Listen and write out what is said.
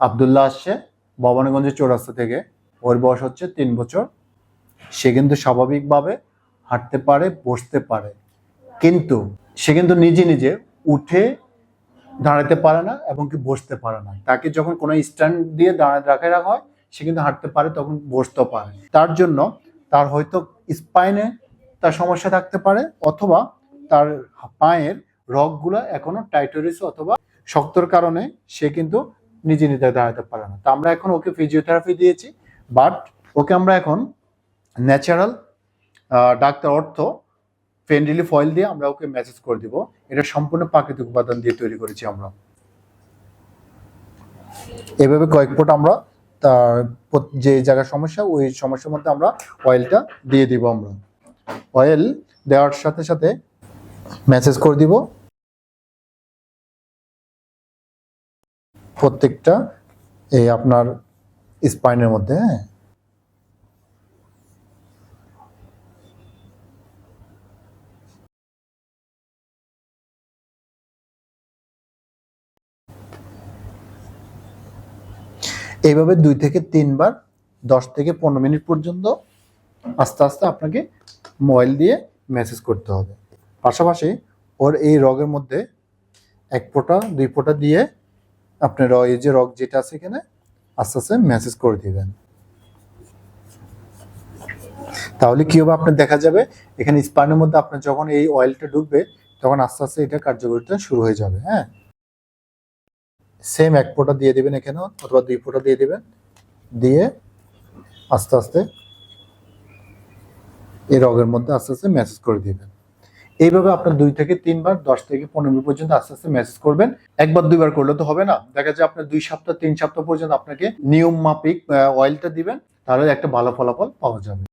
আবদুল্লাহ আসছে ভবানীগঞ্জের চৌরাস্তা থেকে। ওর বয়স হচ্ছে তিন বছর। সে কিন্তু স্বাভাবিকভাবে হাঁটতে পারে, বসতে পারে। কিন্তু সে কিন্তু নিজে নিজে উঠে দাঁড়াতে পারে না এবং কি বসতে পারে না। তাকে যখন কোনো স্ট্যান্ড দিয়ে দাঁড়ায় রাখা রাখা হয়, সে কিন্তু হাঁটতে পারে, তখন বসতেও পারে তার জন্য তার হয়তো স্পাইনে তার সমস্যা থাকতে পারে অথবা তার পায়ের রগগুলো এখনও টাইট রয়েছে অথবা শক্তর কারণে সে কিন্তু নিজে নিজে দাঁড়াতে পারে না। তো আমরা এখন ওকে ফিজিওথেরাপি দিয়েছি বাট ওকে আমরা এখন ন্যাচারাল ডাক্তার অর্থ পেন রিলিফ অয়েল দিয়ে আমরা ওকে ম্যাসেজ করে দিব। এটা সম্পূর্ণ প্রাকৃতিক উপাদান দিয়ে তৈরি করেছি আমরা। এভাবে কয়েক ফুট আমরা তার যে জায়গার সমস্যা, ওই সমস্যার মধ্যে আমরা অয়েলটা দিয়ে দিব আমরা। অয়েল দেওয়ার সাথে সাথে ম্যাসেজ করে দিব। প্রত্যেকটা এই আপনার স্পাইনের মধ্যে হ্যাঁ? এইভাবে দুই থেকে তিনবার, দশ থেকে পনেরো মিনিট পর্যন্ত আস্তে আস্তে আপনাকে মোবাইল দিয়ে মেসেজ করতে হবে। পাশাপাশি ওর এই রগের মধ্যে এক ফোঁটা, দুই ফোঁটা দিয়ে আপনার এই যে রগ যেটা আছে এখানে, আস্তে আস্তে মেসেজ করে দিবেন। তাহলে কি হবে? আপনার দেখা যাবে, এখানে স্পানের মধ্যে আপনার যখন এই অয়েলটা ঢুকবে, তখন আস্তে আস্তে এটা কার্যকরিতা শুরু হয়ে যাবে হ্যাঁ? সেম এক ফোঁটা দিয়ে দেবেন এখানে, অথবা দুই ফোঁটা দিয়ে দেবেন। দিয়ে আস্তে আস্তে এই রগের মধ্যে আস্তে আস্তে মেসেজ করে দিবেন। এইভাবে আপনার দুই থেকে তিনবার, দশ থেকে পনেরো পর্যন্ত আস্তে আস্তে মেসেজ করবেন। একবার, দুইবার করলে তো হবে না। দেখা যায় আপনার দুই সপ্তাহ, তিন সপ্তাহ পর্যন্ত আপনাকে নিয়ম মাফিক অয়েলটা দিবেন, তাহলে একটা ভালো ফলাফল পাওয়া যাবে।